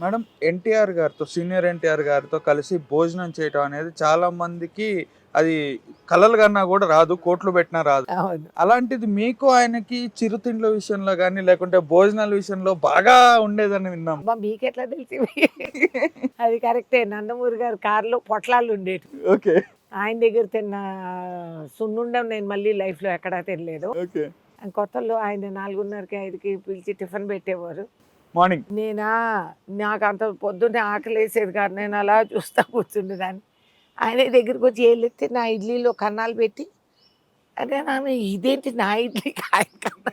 Madam NTR గారితో senior NTR గారితో కలిసి భోజనం చేయటం అనేది చాలా మందికి అది కలలు కన్నా కూడా రాదు కోట్లు పెట్టినా రాదు. అలాంటిది మీకు ఆయనకి చిరుతిండ్ల విషయంలో కానీ లేకుంటే భోజనాల విషయంలో బాగా ఉండేదని విన్నాం. మీకెట్లా తెలిసి? అది కరెక్టే. నందమూరి గారు కారులో పొట్లాలు ఉండేవి ఓకే. ఆయన దగ్గర తిన్న సున్నుండం నేను మళ్ళీ లైఫ్లో ఎక్కడా తినలేదు. కొత్తలో ఆయన నాలుగున్నరకి ఐదుకి పిలిచి టిఫిన్ పెట్టేవారు. మార్నింగ్. నేనా? నాకు అంత పొద్దున్నే ఆకలి వేసేది కాదు. నేను అలా చూస్తా కూర్చుండేదాన్ని. ఆయన దగ్గరికి వచ్చి ఏళ్ళెత్తి నా ఇడ్లీలో కన్నాలు పెట్టి. అదే నాన్న ఇదేంటి నా ఇడ్లీ ఆయన కన్నా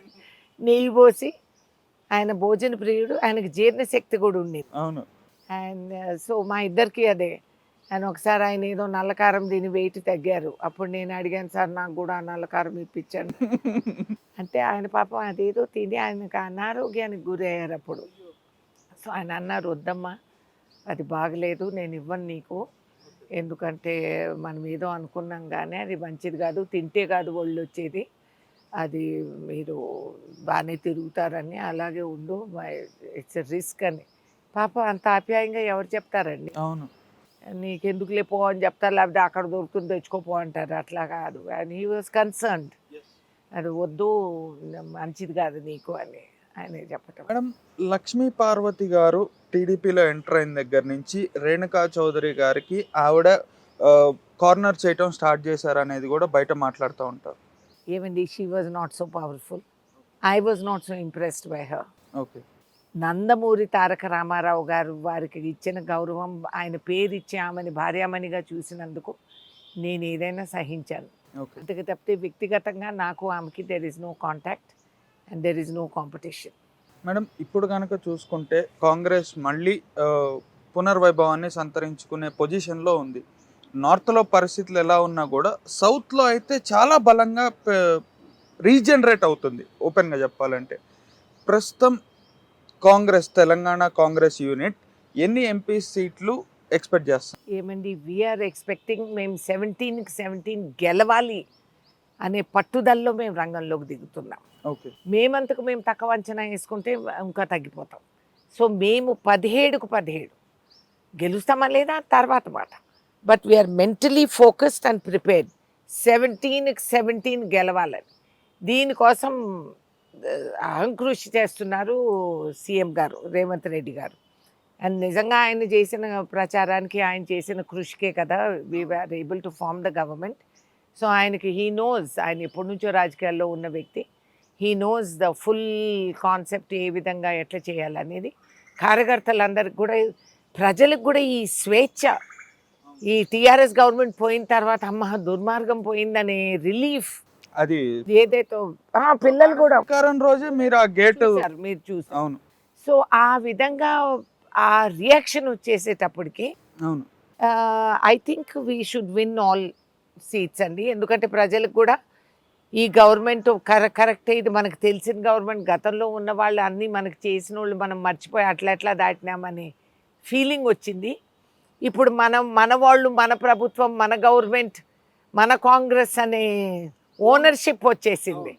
నెయ్యి పోసి ఆయన భోజన ప్రియుడు ఆయనకు జీర్ణశక్తి కూడా ఉండేది. అవును. అండ్ సో మా ఇద్దరికి అదే ఆయన ఒకసారి ఆయన ఏదో నల్లకారం దీని వెయిట్ తగ్గారు. అప్పుడు నేను అడిగాను సార్ నాకు కూడా నల్లకారం ఇప్పించాను అంటే ఆయన పాపం అదేదో తిని ఆయనకు అనారోగ్యానికి గురయ్యారు అప్పుడు. సో ఆయన అన్నారు వద్దమ్మా అది బాగలేదు నేను ఇవ్వను నీకు. ఎందుకంటే మనం ఏదో అనుకున్నాం కానీ అది మంచిది కాదు తింటే కాదు ఒళ్ళు వచ్చేది. అది మీరు బాగానే తిరుగుతారని అలాగే ఉండు ఇట్స్ రిస్క్ అని. పాప అంత ఆప్యాయంగా ఎవరు చెప్తారండి? అవును. నీకెందుకులే పో అని చెప్తారు లేకపోతే అక్కడ దొరుకుతుంది తెచ్చుకోపో అంటారు. అట్లా కాదు. అండ్ హీ వాజ్ కన్సర్న్డ్ అది వద్దు మంచిది కాదు నీకు అని ఆయన చెప్పటం. మేడం లక్ష్మీ పార్వతి గారు టీడీపీలో ఎంటర్ అయిన దగ్గర నుంచి రేణుకా చౌదరి గారికి ఆవిడ కార్నర్ చేయటం స్టార్ట్ చేశారు అనేది కూడా బయట మాట్లాడుతూ ఉంటారు. ఏమండి she was not so powerful I was not so impressed by her okay Nandamuri Taraka Ramarao గారు వారికి ఇచ్చిన గౌరవం ఆయన పేరు ఇచ్చి ఆమెని భార్యామణిగా చూసినందుకు నేను ఏదైనా సహించాను. అంతకు తప్పితే వ్యక్తిగతంగా నాకు ఆమెకి there is no contact and there is no competition madam ఇప్పుడు కనుక చూసుకుంటే కాంగ్రెస్ మళ్ళీ పునర్వైభవాన్ని సంతరించుకునే పొజిషన్లో ఉంది. నార్త్లో పరిస్థితులు ఎలా ఉన్నా కూడా సౌత్లో అయితే చాలా బలంగా రీజనరేట్ అవుతుంది ఓపెన్గా చెప్పాలంటే. ప్రస్తుతం కాంగ్రెస్ తెలంగాణ కాంగ్రెస్ యూనిట్ ఎన్ని ఎంపీ సీట్లు ఎక్స్పెక్ట్ చేస్తాం ఏమండి వీఆర్ ఎక్స్పెక్టింగ్ మేము సెవెంటీన్కి సెవెంటీన్ గెలవాలి అనే పట్టుదలలో మేము రంగంలోకి దిగుతున్నాం. ఓకే. మేమంతకు మేము తక్కువ అంచనా వేసుకుంటే ఇంకా తగ్గిపోతాం. సో మేము పదిహేడుకు పదిహేడు గెలుస్తామా లేదా తర్వాత మాట. But we are mentally focused and prepared సెవెంటీన్కి seventeen గెలవాలని. దీనికోసం అహంకృషి చేస్తున్నారు సీఎం గారు రేవంత్ రెడ్డి గారు. అండ్ నిజంగా ఆయన చేసిన ప్రచారానికి ఆయన చేసిన కృషికే కదా we are able to form the government so ఆయనకి హీ నోస్ ఆయన ఎప్పటి నుంచో రాజకీయాల్లో ఉన్న వ్యక్తి. He knows the full concept ఏ విధంగా ఎట్లా చేయాలనేది. కార్యకర్తలందరికి కూడా ప్రజలకు కూడా ఈ స్వేచ్ఛ ఈ టీఆర్ఎస్ గవర్నమెంట్ పోయిన తర్వాత అమ్మ దుర్మార్గం పోయిందనే రిలీఫ్ అది ఏదైతే పిల్లలు కూడా ప్రకారం రోజే మీరు ఆ గేట్ మీరు చూసారు అవును. సో ఆ విధంగా ఆ రియాక్షన్ వచ్చేసేటప్పటికి అవును. I think we should win all seats అండి. ఎందుకంటే ప్రజలకు కూడా ఈ గవర్నమెంట్ కర కరెక్ట్ ఇది మనకు తెలిసిన గవర్నమెంట్ గతంలో ఉన్న వాళ్ళు అన్నీ మనకు చేసిన వాళ్ళు మనం మర్చిపోయి అట్లా ఎట్లా దాటినామనే ఫీలింగ్ వచ్చింది. ఇప్పుడు మనం మన వాళ్ళు మన ప్రభుత్వం మన గవర్నమెంట్ మన కాంగ్రెస్ అనే ఓనర్షిప్ వచ్చేసింది.